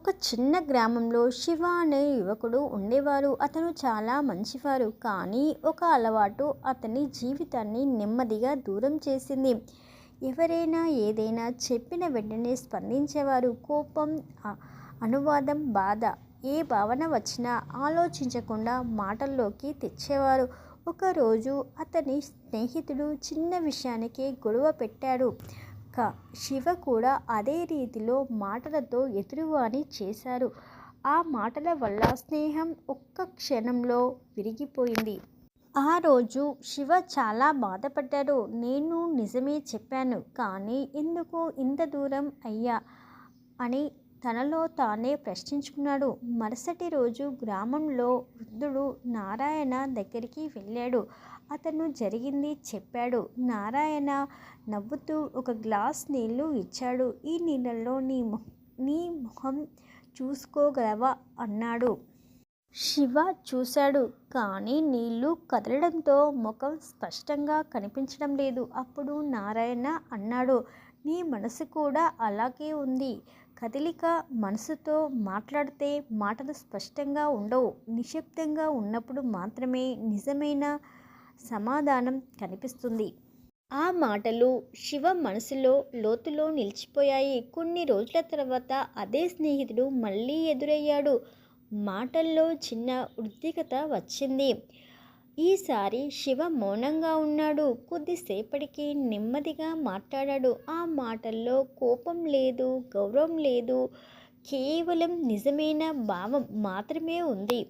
ఒక చిన్న గ్రామంలో శివ అనే యువకుడు ఉండేవారు. అతను చాలా మంచివారు. కానీ ఒక అలవాటు అతని జీవితాన్ని నెమ్మదిగా దూరం చేసింది. ఎవరైనా ఏదైనా చెప్పిన వెంటనే స్పందించేవారు. కోపం అనువాదం బాధ ఏ భావన వచ్చినా ఆలోచించకుండా మాటల్లోకి తెచ్చేవారు. ఒకరోజు అతని స్నేహితుడు చిన్న విషయానికి గొడవ పెట్టాడు. క. శివ కూడా అదే రీతిలో మాటలతో ఎదురువాణి చేశారు. ఆ మాటల వల్ల స్నేహం ఒక్క క్షణంలో విరిగిపోయింది. ఆ రోజు శివ చాలా బాధపడ్డాడు. నేను నిజమే చెప్పాను. కానీ ఎందుకు ఇంత దూరం అయ్యా అని తనలో తానే ప్రశ్నించుకున్నాడు. మరుసటి రోజు గ్రామంలో వృద్ధుడు నారాయణ దగ్గరికి వెళ్ళాడు. అతను జరిగింది చెప్పాడు. నారాయణ నవ్వుతూ ఒక గ్లాస్ నీళ్ళు ఇచ్చాడు. ఈ నీళ్ళల్లో నీ నీ ముఖం చూసుకోగలవా? అన్నాడు. శివ చూశాడు. కానీ నీళ్ళు కదలడంతో ముఖం స్పష్టంగా కనిపించడం లేదు. అప్పుడు నారాయణ అన్నాడు. నీ మనసు కూడా అలాగే ఉంది. కదలిక మనసుతో మాట్లాడితే మాటలు స్పష్టంగా ఉండవు. నిశ్శబ్దంగా ఉన్నప్పుడు మాత్రమే నిజమైన సమాధానం కనిపిస్తుంది. ఆ మాటలు శివ మనసులో లోతులో నిలిచిపోయాయి. కొన్ని రోజుల తర్వాత అదే స్నేహితుడు మళ్ళీ ఎదురయ్యాడు. మాటల్లో చిన్న ఉద్రిక్తత వచ్చింది. ఈసారి శివ మౌనంగా ఉన్నాడు. కొద్దిసేపటికి నెమ్మదిగా మాట్లాడాడు. ఆ మాటల్లో కోపం లేదు గౌరవం లేదు. కేవలం నిజమైన భావం మాత్రమే ఉంది.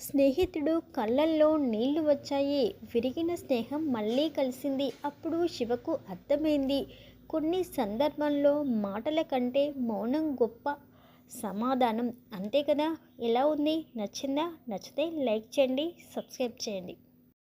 స్నేహితుడు కళ్ళల్లో నీళ్ళు వచ్చాయి. విరిగిన స్నేహం మళ్ళీ కలిసింది. అప్పుడు శివకు అర్థమైంది. కొన్ని సందర్భంలో మాటల కంటే మౌనం గొప్ప సమాధానం అంతే కదా? ఎలా ఉంది? నచ్చిందా? నచ్చితే లైక్ చేయండి సబ్స్క్రైబ్ చేయండి.